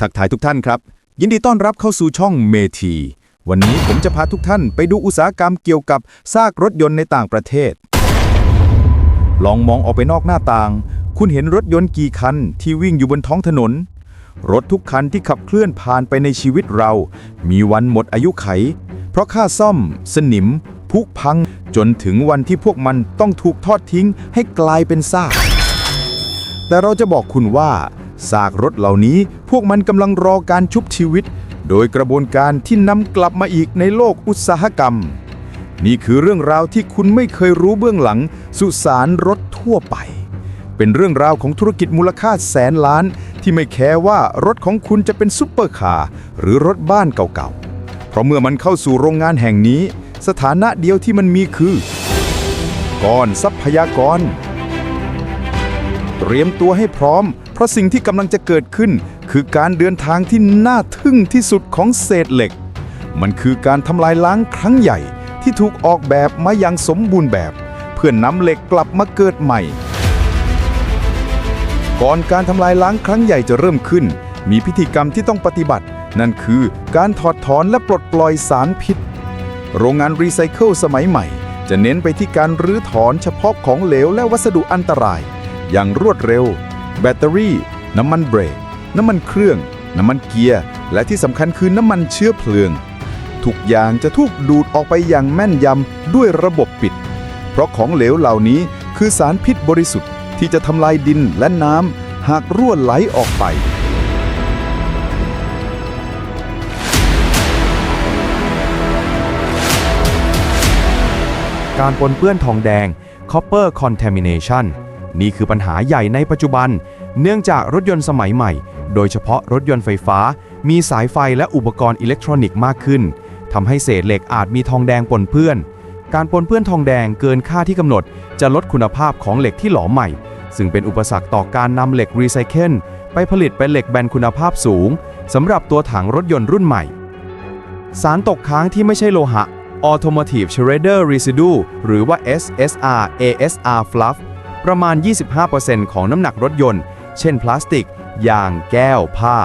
ทักทายทุกท่านครับ ยินดีต้อนรับเข้าสู่ช่องเมที วันนี้ผมจะพาทุกท่านไปดูอุตสาหกรรมเกี่ยวกับซากรถยนต์ในต่างประเทศ ลองมองออกไปนอกหน้าต่าง คุณเห็นรถยนต์กี่คันที่วิ่งอยู่บนท้องถนน รถทุกคันที่ขับเคลื่อนผ่านไปในชีวิตเรา มีวันหมดอายุไข เพราะค่าซ่อม สนิมผุพัง จนถึงวันที่พวกมันต้องถูกทอดทิ้งให้กลายเป็นซากแต่เราจะบอกคุณว่า ซากรถเหล่านี้พวกมันกำลังรอการชุบชีวิต โดยกระบวนการที่นำกลับมาอีกในโลกอุตสาหกรรม นี่คือเรื่องราวที่คุณไม่เคยรู้เบื้องหลัง สุสานรถทั่วไป เป็นเรื่องราวของธุรกิจมูลค่าแสนล้าน ที่ไม่แคร์ว่ารถของคุณจะเป็นซุปเปอร์คาร์หรือรถบ้านเก่าๆ เพราะเมื่อมันเข้าสู่โรงงานแห่งนี้ สถานะเดียวที่มันมีคือ ก้อนทรัพยากร เตรียมตัวให้พร้อม เพราะสิ่งที่กำลังจะเกิดขึ้น คือการเดินทางที่น่าทึ่งที่สุดของเศษเหล็ก มันคือการทำลายล้างครั้งใหญ่ ที่ถูกออกแบบมาอย่างสมบูรณ์แบบ เพื่อนนำเหล็กกลับมาเกิดใหม่ ก่อนการทำลายล้างครั้งใหญ่จะเริ่มขึ้น มีพิธีกรรมที่ต้องปฏิบัติ นั่นคือการถอดถอนและปลดปล่อยสารพิษ โรงงานรีไซเคิลสมัยใหม่จะเน้นไปที่การรื้อถอนเฉพาะของเหลวและวัสดุอันตราย อย่างรวดเร็ว แบตเตอรี่ น้ำมันเบรก น้ำมันเครื่อง น้ำมันเกียร์ และที่สำคัญคือน้ำมันเชื้อเพลิง ทุกอย่างจะถูกดูดออกไปอย่างแม่นยำด้วยระบบปิด เพราะของเหลวเหล่านี้คือสารพิษบริสุทธิ์ที่จะทำลายดินและน้ำหากรั่วไหลออกไปการปนเปื้อนทองแดง copper contamination นี่คือปัญหาใหญ่ในปัจจุบัน เนื่องจากรถยนต์สมัยใหม่ โดยเฉพาะรถยนต์ไฟฟ้า มีสายไฟและอุปกรณ์อิเล็กทรอนิกส์มากขึ้นทำให้เศษเหล็กอาจมีทองแดงปนเปื้อน การปนเปื้อนทองแดงเกินค่าที่กำหนด จะลดคุณภาพของเหล็กที่หลอมใหม่ ซึ่งเป็นอุปสรรคต่อการนำเหล็กรีไซเคิลไปผลิตเป็นเหล็กแบนคุณภาพสูงสำหรับตัวถังรถยนต์รุ่นใหม่ สารตกค้างที่ไม่ใช่โลหะ Automotive Shredder Residue หรือว่า SSR ASR Fluff ประมาณ 25%ของน้ำหนักรถยนต์ เช่นพลาสติก ยาง แก้ว ผ้า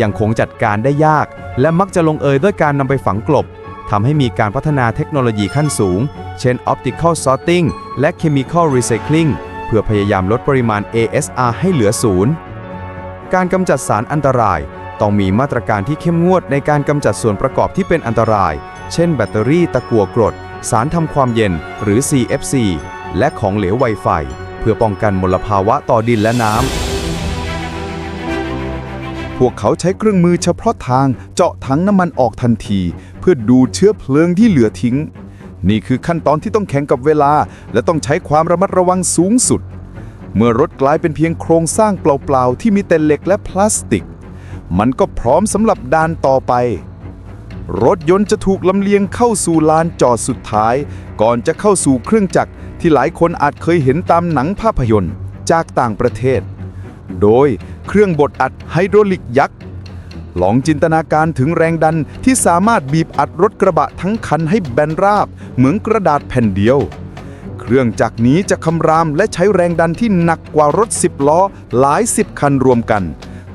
ยังคงจัดการได้ยาก และมักจะลงเอยด้วยการนำไปฝังกลบทำให้มีการพัฒนาเทคโนโลยีขั้นสูง เช่น Optical Sorting และ Chemical Recycling เพื่อพยายามลดปริมาณ ASR ให้เหลือศูนย์ การกำจัดสารอันตราย ต้องมีมาตรการที่เข้มงวดในการกำจัดส่วนประกอบที่เป็นอันตราย เช่น แบตเตอรี่ตะกั่วกรด สารทำความเย็นหรือ CFC และของเหลวไวไฟ เพื่อป้องกันมลภาวะต่อดินและน้ำ พวกเขาใช้เครื่องมือเฉพาะทางเจาะถังน้ำมันออกทันที เพื่อดูเชื้อเพลิงที่เหลือทิ้ง นี่คือขั้นตอนที่ต้องแข่งกับเวลา และต้องใช้ความระมัดระวังสูงสุด เมื่อรถกลายเป็นเพียงโครงสร้างเปล่าๆที่มีแต่เหล็กและพลาสติก มันก็พร้อมสำหรับด่านต่อไปรถยนต์จะถูกลำเลียงเข้าสู่ลานจอดสุดท้าย ก่อนจะเข้าสู่เครื่องจักร ที่หลายคนอาจเคยเห็นตามหนังภาพยนตร์จากต่างประเทศ โดยเครื่องบดอัดไฮดรอลิกยักษ์ ลองจินตนาการถึงแรงดันที่สามารถบีบอัดรถกระบะทั้งคันให้แบนราบ เหมือนกระดาษแผ่นเดียว เครื่องจักรนี้จะคำรามและใช้แรงดันที่หนักกว่ารถ 10 ล้อหลายสิบคันรวมกัน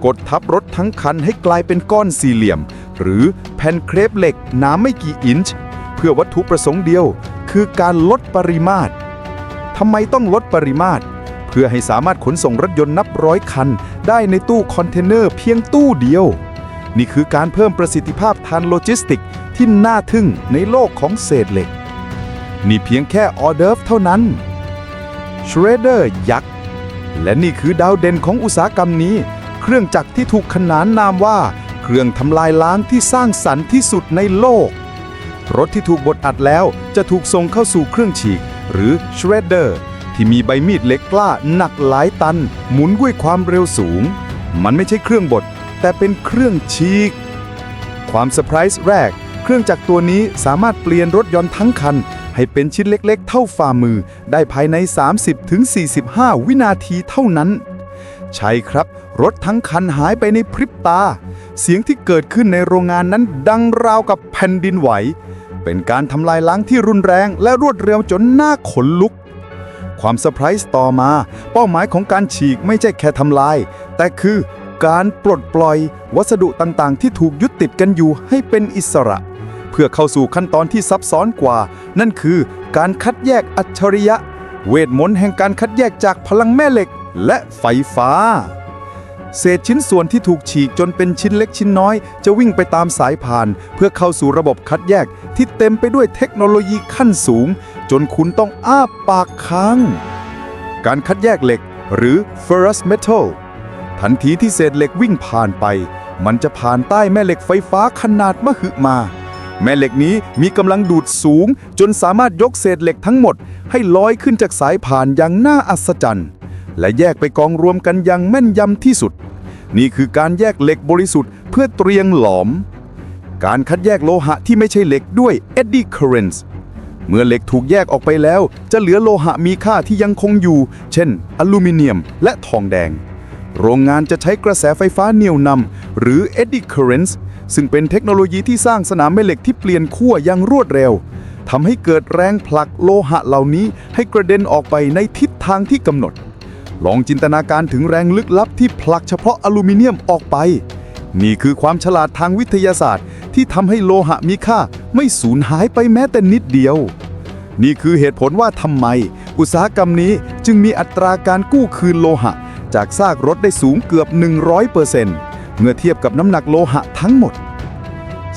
กดทับรถทั้งคันให้กลายเป็นก้อนสี่เหลี่ยม หรือแผ่นเครปเหล็กหนาไม่กี่อินช์เพื่อวัตถุประสงค์เดียว คือการลดปริมาตร ทำไมต้องลดปริมาตร เพื่อให้สามารถขนส่งรถยนต์นับร้อยคัน ได้ในตู้คอนเทนเนอร์เพียงตู้เดียว นี่คือการเพิ่มประสิทธิภาพทางโลจิสติก ที่น่าทึ่งในโลกของเศษเหล็ก นี่เพียงแค่ออเดิร์ฟเท่านั้นช r รเดอร์ยักษ์และนี่คือดาวเด่นของอุตสาหกรรมนี้ เครื่องจักรที่ถูกขนานนามว่า เครื่องทำลายล้างที่สร้างสรรค์ที่สุดในโลก รถที่ถูกบดอัดแล้วจะถูกส่งเข้าสู่เครื่องฉีก หรือ shredder ที่มีใบมีดเล็กกล้าหนักหลายตัน หมุนด้วยความเร็วสูง มันไม่ใช่เครื่องบด แต่เป็นเครื่องฉีก ความเซอร์ไพรส์แรก เครื่องจักรตัวนี้สามารถเปลี่ยนรถยนต์ทั้งคัน ให้เป็นชิ้นเล็กๆ เท่าฝ่ามือ ได้ภายใน 30-45 วินาทีเท่านั้น ใช่ครับ รถทั้งคันหายไปในพริบตา เสียงที่เกิดขึ้นในโรงงานนั้นดังราวกับแผ่นดินไหว เป็นการทำลายล้างที่รุนแรงและรวดเร็วจนหน้าขนลุก ความเซอร์ไพรส์ต่อมา เป้าหมายของการฉีกไม่ใช่แค่ทำลาย แต่คือการปลดปล่อย วัสดุต่างๆ ที่ถูกยึดติดกันอยู่ให้เป็นอิสระ เพื่อเข้าสู่ขั้นตอนที่ซับซ้อนกว่า นั่นคือการคัดแยกอัจฉริยะ เวทมนต์แห่งการคัดแยกจากพลังแม่เหล็กและไฟฟ้า เศษชิ้นส่วนที่ถูกฉีกจนเป็นชิ้นเล็กชิ้นน้อย จะวิ่งไปตามสายพาน เพื่อเข้าสู่ระบบคัดแยกที่เต็มไปด้วยเทคโนโลยีขั้นสูง จนคุณต้องอ้าปากค้าง การคัดแยกเหล็กหรือ ferrous metal ทันทีที่เศษเหล็กวิ่งผ่านไป มันจะผ่านใต้แม่เหล็กไฟฟ้าขนาดมหึมา แม่เหล็กนี้มีกำลังดูดสูง จนสามารถยกเศษเหล็กทั้งหมด ให้ลอยขึ้นจากสายผ่านอย่างน่าอัศจรรย์ และแยกไปกองรวมกันอย่างแม่นยำที่สุด นี่คือการแยกเหล็กบริสุทธิ์เพื่อเตรียงหลอม การคัดแยกโลหะที่ไม่ใช่เหล็กด้วย eddy currents เมื่อเหล็กถูกแยกออกไปแล้ว จะเหลือโลหะมีค่าที่ยังคงอยู่ เช่น อลูมิเนียม และทองแดง โรงงานจะใช้กระแสไฟฟ้าเหนี่ยวนำหรือ eddy currents ซึ่งเป็นเทคโนโลยีที่สร้างสนามแม่เหล็กที่เปลี่ยนขั้วอย่างรวดเร็วทำให้เกิดแรงผลักโลหะเหล่านี้ให้กระเด็นออกไปในทิศทางที่กำหนด ลองจินตนาการถึงแรงลึกลับที่ผลักเฉพาะอลูมิเนียมออกไป นี่คือความฉลาดทางวิทยาศาสตร์ ที่ทำให้โลหะมีค่าไม่สูญหายไปแม้แต่นิดเดียว นี่คือเหตุผลว่าทำไม อุตสาหกรรมนี้จึงมีอัตราการกู้คืนโลหะ จากซากรถได้สูงเกือบ 100%เมื่อเทียบกับน้ำหนักโลหะทั้งหมด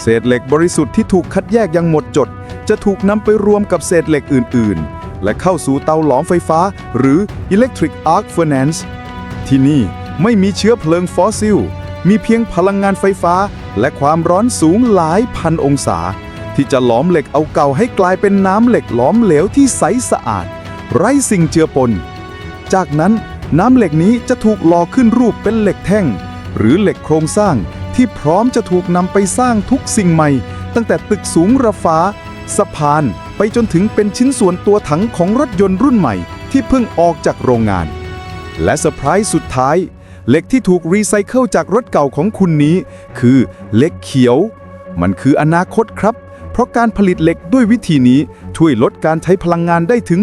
เศษเหล็กบริสุทธิ์ที่ถูกคัดแยกอยังหมดจด จะถูกนำไปรวมกับเศษเหล็กอื่น ๆ และเข้าสู่เตาหลอมไฟฟ้า หรือ Electric Arc Furnace ที่นี่ไม่มีเชื้อเพลิงฟอสซิล มีเพียงพลังงานไฟฟ้า และความร้อนสูงหลายพันองศา ที่จะหลอมเหล็กเอาเก่าให้กลายเป็นน้ำเหล็กหลอมเหลวที่ใสสะอาด ไร้สิ่งเจือปน จากนั้นน้ำเหล็กนี้จะถูกหล่อขึ้นรูปเป็นเหล็กแท่ง หรือเหล็กโครงสร้างที่พร้อมจะถูกนำไปสร้างทุกสิ่งใหม่ ตั้งแต่ตึกสูงระฟ้า สะพาน ไปจนถึงเป็นชิ้นส่วนตัวถังของรถยนต์รุ่นใหม่ที่เพิ่งออกจากโรงงาน และเซอร์ไพรส์สุดท้าย เหล็กที่ถูกรีไซเคิลจากรถเก่าของคุณนี้ คือเหล็กเขียว มันคืออนาคตครับ เพราะการผลิตเหล็กด้วยวิธีนี้ช่วยลดการใช้พลังงานได้ถึง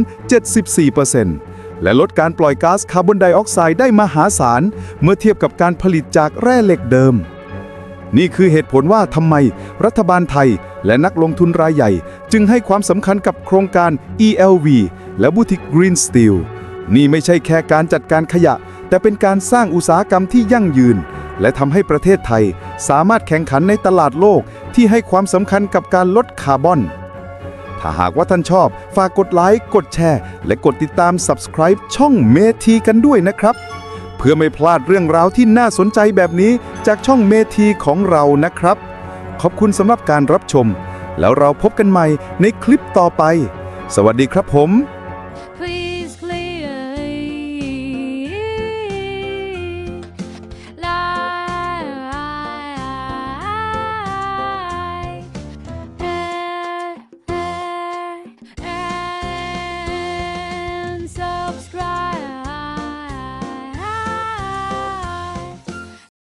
74%และลดการปล่อยก๊าซคาร์บอนไดออกไซด์ได้มหาศาล เมื่อเทียบกับการผลิตจากแร่เหล็กเดิม นี่คือเหตุผลว่าทำไมรัฐบาลไทย และนักลงทุนรายใหญ่ จึงให้ความสำคัญกับโครงการ ELV และบูติก Green Steel นี่ไม่ใช่แค่การจัดการขยะ แต่เป็นการสร้างอุตสาหกรรมที่ยั่งยืน และทำให้ประเทศไทย สามารถแข่งขันในตลาดโลกที่ให้ความสำคัญกับการลดคาร์บอนถ้าหากว่าท่านชอบ ฝากกดไลค์ กดแชร์ และกดติดตาม Subscribe ช่องเมทีกันด้วยนะครับ เพื่อไม่พลาดเรื่องราวที่น่าสนใจแบบนี้จากช่องเมทีของเรานะครับ ขอบคุณสำหรับการรับชม แล้วเราพบกันใหม่ในคลิปต่อไป สวัสดีครับผม